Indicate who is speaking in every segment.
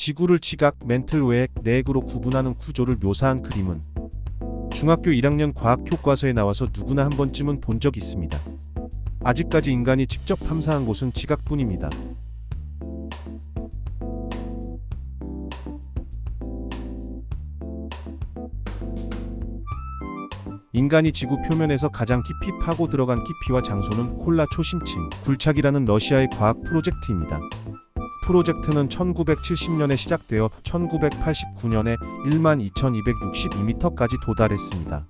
Speaker 1: 지구를 지각, 멘틀 외액, 내액으로 구분하는 구조를 묘사한 그림은 중학교 1학년 과학 교과서에 나와서 누구나 한 번쯤은 본 적 있습니다. 아직까지 인간이 직접 탐사한 곳은 지각뿐입니다. 인간이 지구 표면에서 가장 깊이 파고 들어간 깊이와 장소는 콜라 초심층 굴착이라는 러시아의 과학 프로젝트입니다. 프로젝트는 1970년에 시작되어 1989년에 12,262m까지 도달했습니다.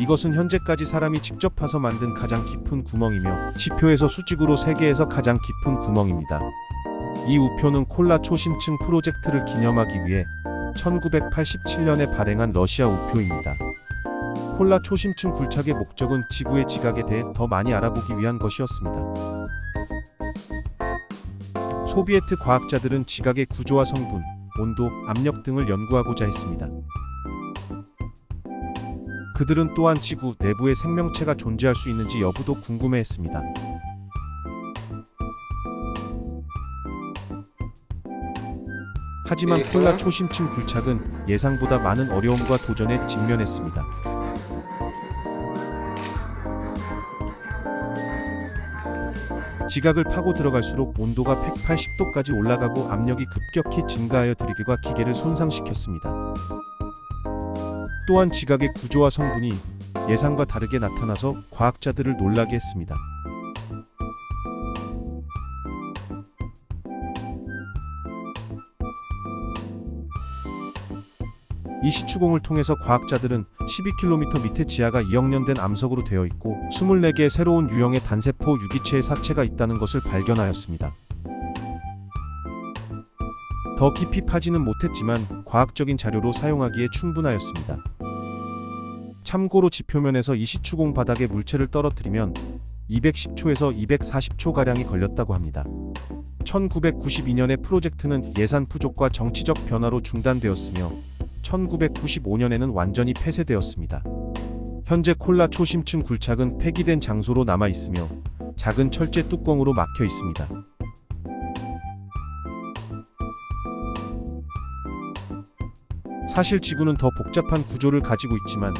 Speaker 1: 이것은 현재까지 사람이 직접 파서 만든 가장 깊은 구멍이며 지표에서 수직으로 세계에서 가장 깊은 구멍입니다. 이 우표는 콜라 초심층 프로젝트를 기념하기 위해 1987년에 발행한 러시아 우표입니다. 콜라 초심층 굴착의 목적은 지구의 지각에 대해 더 많이 알아보기 위한 것이었습니다. 소비에트 과학자들은 지각의 구조와 성분, 온도, 압력 등을 연구하고자 했습니다. 그들은 또한 지구 내부에 생명체가 존재할 수 있는지 여부도 궁금해했습니다. 하지만 콜라 초심층 굴착은 예상보다 많은 어려움과 도전에 직면했습니다. 지각을 파고 들어갈수록 온도가 180도까지 올라가고 압력이 급격히 증가하여 드리블과 기계를 손상시켰습니다. 또한 지각의 구조와 성분이 예상과 다르게 나타나서 과학자들을 놀라게 했습니다. 이 시추공을 통해서 과학자들은 12km 밑에 지하가 2억 년 된 암석으로 되어 있고 24개의 새로운 유형의 단세포 유기체의 사체가 있다는 것을 발견하였습니다. 더 깊이 파지는 못했지만 과학적인 자료로 사용하기에 충분하였습니다. 참고로 지표면에서 이 시추공 바닥에 물체를 떨어뜨리면 210초에서 240초 가량이 걸렸다고 합니다. 1992년에 프로젝트는 예산 부족과 정치적 변화로 중단되었으며 1995년에는 완전히 폐쇄되었습니다. 현재 콜라 초심층 굴착은 폐기된 장소로 남아 있으며 작은 철제 뚜껑으로 막혀 있습니다. 사실 지구는 더 복잡한 구조를 가지고 있지만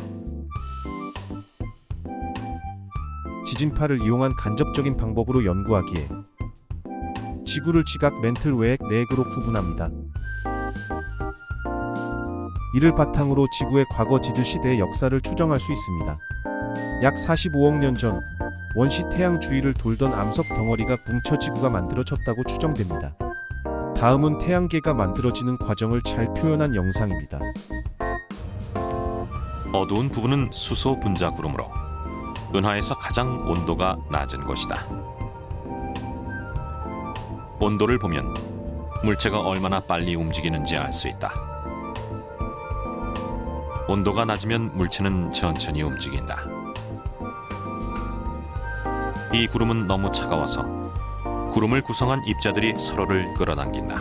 Speaker 1: 지진파를 이용한 간접적인 방법으로 연구하기에 지구를 지각 멘틀 외액 내액으로 구분합니다. 이를 바탕으로 지구의 과거 지질 시대의 역사를 추정할 수 있습니다. 약 45억 년 전 원시 태양 주위를 돌던 암석 덩어리가 뭉쳐 지구가 만들어졌다고 추정됩니다. 다음은 태양계가 만들어지는 과정을 잘 표현한 영상입니다.
Speaker 2: 어두운 부분은 수소 분자 구름으로 은하에서 가장 온도가 낮은 곳이다. 온도를 보면 물체가 얼마나 빨리 움직이는지 알 수 있다. 온도가 낮으면 물체는 천천히 움직인다. 이 구름은 너무 차가워서 구름을 구성한 입자들이 서로를 끌어당긴다.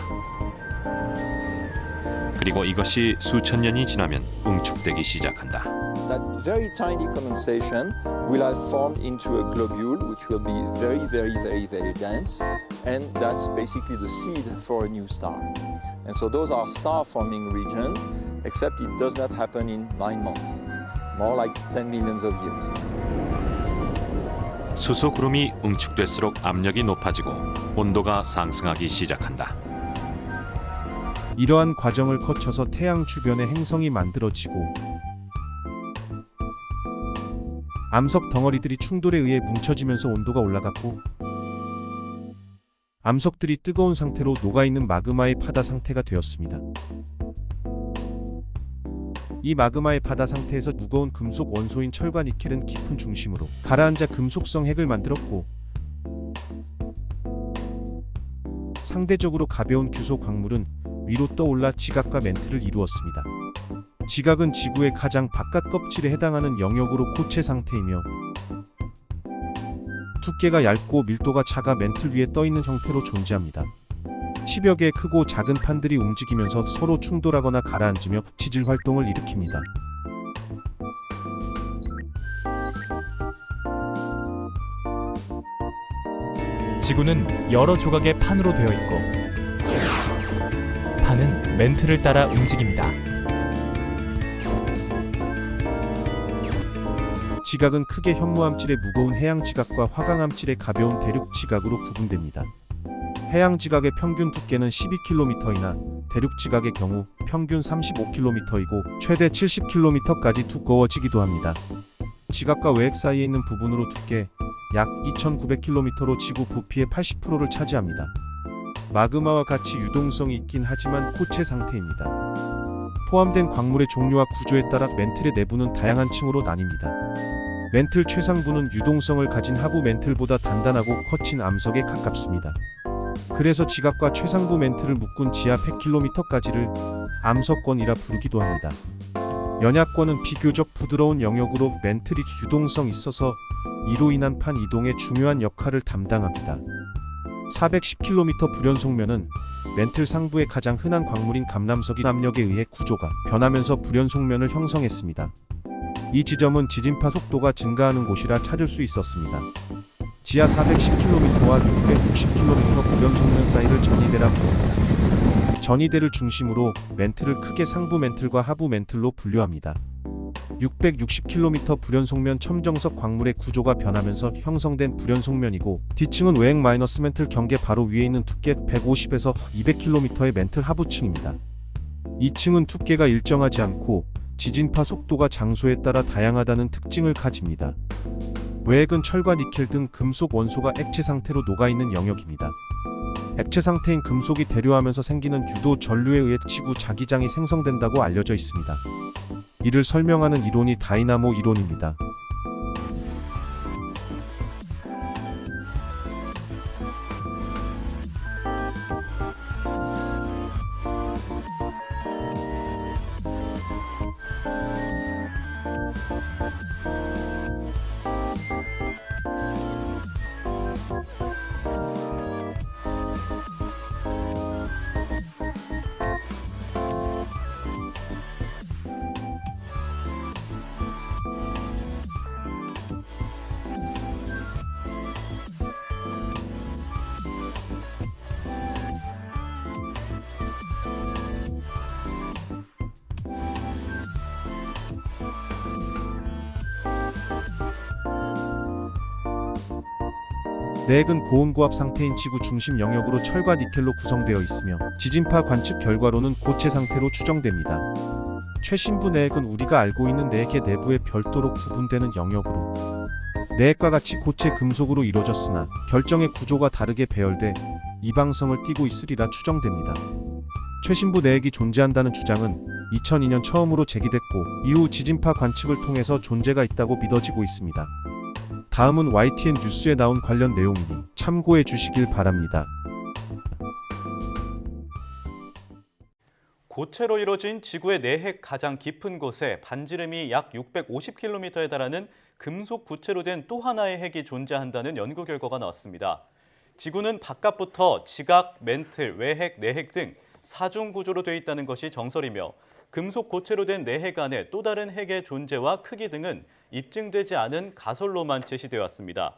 Speaker 2: 그리고 이것이 수천 년이 지나면 응축되기 시작한다.
Speaker 3: that very tiny condensation will have formed into a globule which will be very very very very dense and that's basically the seed for a new star and so those are star forming regions except it does not happen in 9 months more like 10 millions of years
Speaker 2: 수소 구름이 응축될수록 압력이 높아지고 온도가 상승하기 시작한다.
Speaker 1: 이러한 과정을 거쳐서 태양 주변에 행성이 만들어지고 암석 덩어리들이 충돌에 의해 뭉쳐지면서 온도가 올라갔고 암석들이 뜨거운 상태로 녹아있는 마그마의 파다 상태가 되었습니다. 이 마그마의 바다 상태에서 무거운 금속 원소인 철과 니켈은 깊은 중심으로 가라앉아 금속성 핵을 만들었고 상대적으로 가벼운 규소 광물은 위로 떠올라 지각과 멘트를 이루었습니다. 지각은 지구의 가장 바깥 껍질에 해당하는 영역으로 고체 상태이며 두께가 얇고 밀도가 작아 멘틀 위에 떠 있는 형태로 존재합니다. 10여 개의 크고 작은 판들이 움직이면서 서로 충돌하거나 가라앉으며 지질 활동을 일으킵니다.
Speaker 4: 지구는 여러 조각의 판으로 되어 있고 판은 멘트를 따라 움직입니다.
Speaker 1: 지각은 크게 현무암질의 무거운 해양 지각과 화강암질의 가벼운 대륙 지각으로 구분됩니다. 해양 지각의 평균 두께는 12km이나 대륙 지각의 경우 평균 35km이고 최대 70km까지 두꺼워지기도 합니다. 지각과 외핵 사이에 있는 부분으로 두께 약 2,900km로 지구 부피의 80%를 차지합니다. 마그마와 같이 유동성이 있긴 하지만 코체 상태입니다. 포함된 광물의 종류와 구조에 따라 멘틀의 내부는 다양한 층으로 나뉩니다. 멘틀 최상부는 유동성을 가진 하부 멘틀보다 단단하고 거친 암석에 가깝습니다. 그래서 지각과 최상부 멘틀을 묶은 지하 100km까지를 암석권이라 부르기도 합니다. 연약권은 비교적 부드러운 영역으로 멘틀이 유동성 있어서 이로 인한 판 이동에 중요한 역할을 담당합니다. 410km 불연속면은 멘틀 상부의 가장 흔한 광물인 감람석이 압력에 의해 구조가 변하면서 불연속면을 형성했습니다. 이 지점은 지진파 속도가 증가하는 곳이라 찾을 수 있었습니다. 지하 410km와 660km 불연속면 사이를 전이대라 부릅니다. 전이대를 중심으로 멘틀을 크게 상부 멘틀과 하부 멘틀로 분류합니다. 660km 불연속면 첨정석 광물의 구조가 변하면서 형성된 불연속면이고 뒤층은 외핵 마이너스 멘틀 경계 바로 위에 있는 두께 150에서 200km의 멘틀 하부층입니다. 이 층은 두께가 일정하지 않고 지진파 속도가 장소에 따라 다양하다는 특징을 가집니다. 외핵은 철과 니켈 등 금속 원소가 액체 상태로 녹아있는 영역입니다. 액체 상태인 금속이 대류하면서 생기는 유도 전류에 의해 지구 자기장이 생성된다고 알려져 있습니다. 이를 설명하는 이론이 다이나모 이론입니다. 내핵은 고온고압 상태인 지구 중심 영역으로 철과 니켈로 구성되어 있으며 지진파 관측 결과로는 고체 상태로 추정됩니다. 최신부 내핵은 우리가 알고 있는 내핵의 내부에 별도로 구분되는 영역으로 내핵과 같이 고체 금속으로 이루어졌으나 결정의 구조가 다르게 배열돼 이방성을 띠고 있으리라 추정됩니다. 최신부 내핵이 존재한다는 주장은 2002년 처음으로 제기됐고 이후 지진파 관측을 통해서 존재가 있다고 믿어지고 있습니다. 다음은 YTN 뉴스에 나온 관련 내용이니 참고해 주시길 바랍니다.
Speaker 5: 고체로 이루어진 지구의 내핵 가장 깊은 곳에 반지름이 약 650km에 달하는 금속 구체로 된 또 하나의 핵이 존재한다는 연구 결과가 나왔습니다. 지구는 바깥부터 지각, 멘틀, 외핵, 내핵 등 사중 구조로 되어 있다는 것이 정설이며 금속 고체로 된 내핵 안에 또 다른 핵의 존재와 크기 등은 입증되지 않은 가설로만 제시되어 왔습니다.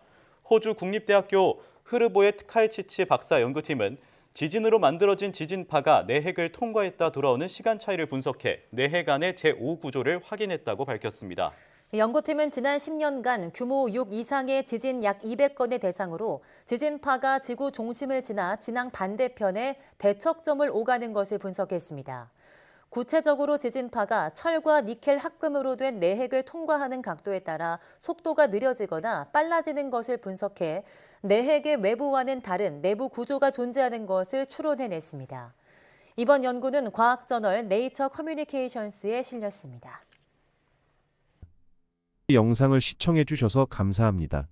Speaker 5: 호주 국립대학교 흐르보에트 칼치치 박사 연구팀은 지진으로 만들어진 지진파가 내핵을 통과했다 돌아오는 시간 차이를 분석해 내핵 안의 제5구조를 확인했다고 밝혔습니다.
Speaker 6: 연구팀은 지난 10년간 규모 6 이상의 지진 약 200건의 대상으로 지진파가 지구 중심을 지나 진앙 반대편에 대척점을 오가는 것을 분석했습니다. 구체적으로 지진파가 철과 니켈 합금으로 된 내핵을 통과하는 각도에 따라 속도가 느려지거나 빨라지는 것을 분석해 내핵의 외부와는 다른 내부 구조가 존재하는 것을 추론해냈습니다. 이번 연구는 과학저널 네이처 커뮤니케이션스에 실렸습니다.
Speaker 1: 영상을 시청해 주셔서 감사합니다.